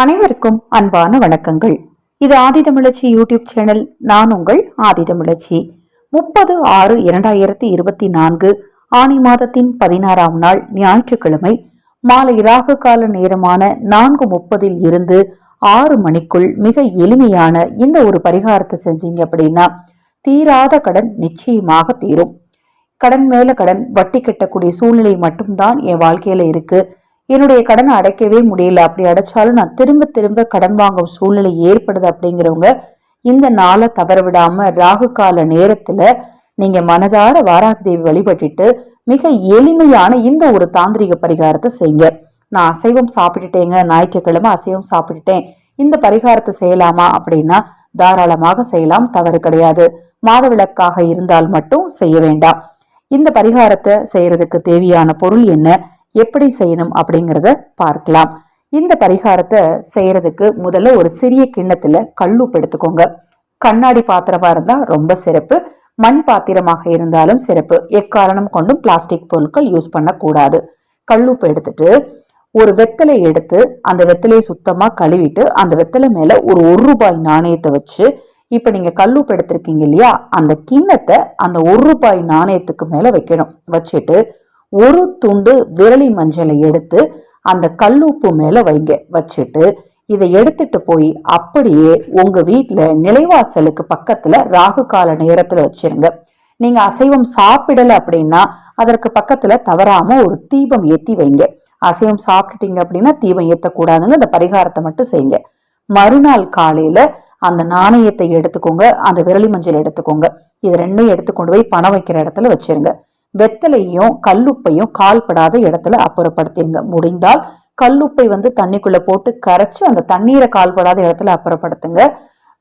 அனைவருக்கும் அன்பான வணக்கங்கள். இது ஆதிதமிழச்சி யூடியூப் சேனல் நான் உங்கள் ஆதிதமிழச்சி முப்பது ஆறு இரண்டாயிரத்தி இருபத்தி நான்கு ஆணி மாதத்தின் பதினாறாம் நாள் ஞாயிற்றுக்கிழமை மாலை ராகு கால நேரமான நான்கு முப்பதில் இருந்து ஆறு மணிக்குள் மிக எளிமையான இந்த ஒரு பரிகாரத்தை செஞ்சீங்க அப்படின்னா தீராத கடன் நிச்சயமாக தீரும். கடன் மேல கடன் வட்டி கட்டக்கூடிய சூழ்நிலை மட்டும்தான் என் வாழ்க்கையில இருக்கு. என்னுடைய கடனை அடைக்கவே முடியல. அப்படி அடைச்சாலும் நான் திரும்ப திரும்ப கடன் வாங்கும் சூழ்நிலை ஏற்படுது அப்படிங்கிறவங்க இந்த நாளை தவற விடாம ராகு கால நேரத்துல நீங்க மனதார வாராகி தேவி வழிபட்டுட்டு மிக எளிமையான இந்த ஒரு தாந்திரிக பரிகாரத்தை செய்யுங்க. நான் அசைவம் சாப்பிட்டுட்டேங்க ஞாயிற்றுக்கிழமை அசைவம் சாப்பிட்டுட்டேன். இந்த பரிகாரத்தை செய்யலாமா அப்படின்னா தாராளமாக செய்யலாம். தவறு கிடையாது. மாதவிளக்காக இருந்தால் மட்டும் செய்ய வேண்டாம். இந்த பரிகாரத்தை செய்யறதுக்கு தேவையான பொருள் என்ன? எப்படி செய்யணும் அப்படிங்கிறத பார்க்கலாம். இந்த பரிகாரத்தை செய்யறதுக்கு முதல்ல ஒரு சிறிய கிண்ணத்துல கல்லுப்பு எடுத்துக்கோங்க. கண்ணாடி பாத்திரமா இருந்தா ரொம்ப சிறப்பு. மண் பாத்திரமாக இருந்தாலும் சிறப்பு. எக்காரணம் கொண்டும் பிளாஸ்டிக் பொருட்கள் யூஸ் பண்ணக்கூடாது. கல்லுப்பு எடுத்துட்டு ஒரு வெத்தலை எடுத்து அந்த வெத்தலையை சுத்தமா கழுவிட்டு அந்த வெத்தலை மேல ஒரு ஒரு ரூபாய் நாணயத்தை வச்சு இப்ப நீங்க கல்லுப்பு எடுத்திருக்கீங்க இல்லையா? அந்த கிண்ணத்தை அந்த ஒரு ரூபாய் நாணயத்துக்கு மேல வைக்கணும். வச்சுட்டு ஒரு துண்டு விரலி மஞ்சளை எடுத்து அந்த கல்லுப்பு மேல வைங்க. வச்சுட்டு இதை எடுத்துட்டு போய் அப்படியே உங்க வீட்டுல நிலைவாசலுக்கு பக்கத்துல ராகு கால நேரத்துல வச்சிருங்க. நீங்க அசைவம் சாப்பிடல அப்படின்னா அதற்கு பக்கத்துல தவறாம ஒரு தீபம் ஏத்தி வைங்க. அசைவம் சாப்பிட்டுட்டீங்க அப்படின்னா தீபம் ஏத்தக்கூடாதுங்க அந்த பரிகாரத்தை மட்டும் செய்யுங்க. மறுநாள் காலையில அந்த நாணயத்தை எடுத்துக்கோங்க அந்த விரலி மஞ்சள் எடுத்துக்கோங்க. இது ரெண்டையும் எடுத்துக்கொண்டு போய் பணம் வைக்கிற இடத்துல வச்சிருங்க. வெத்தலையும் கல்லுப்பையும் கால்படாத இடத்துல அப்புறப்படுத்திடுங்க முடிந்தால் கல்லுப்பை வந்து தண்ணிக்குள்ள போட்டு கரைச்சு அந்த தண்ணீரை கால்படாத இடத்துல அப்புறப்படுத்துங்க.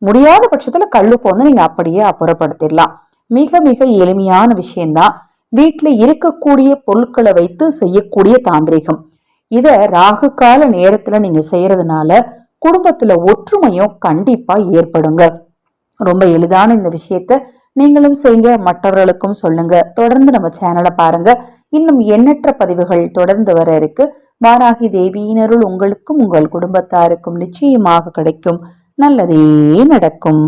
முடியாத பட்சத்துல கல்லுப்பை வந்து நீங்க அப்படியே அப்புறப்படுத்திடலாம். மிக மிக எளிமையான விஷயம்தான். வீட்டுல இருக்கக்கூடிய பொருட்களை வைத்து செய்யக்கூடிய தாந்திரிகம். இத ராகு கால நேரத்துல நீங்க செய்யறதுனால குடும்பத்துல ஒற்றுமையும் கண்டிப்பா ஏற்படுங்க. ரொம்ப எளிதான இந்த விஷயத்த நீங்களும் செய்யுங்க மற்றவர்களுக்கும் சொல்லுங்க. தொடர்ந்து நம்ம சேனலை பாருங்க. இன்னும் எண்ணற்ற பதிவுகள் தொடர்ந்து வர இருக்கு. வாராகி தேவியினருள் உங்களுக்கும் உங்கள் குடும்பத்தாருக்கும் நிச்சயமாக கிடைக்கும். நல்லதே நடக்கும்.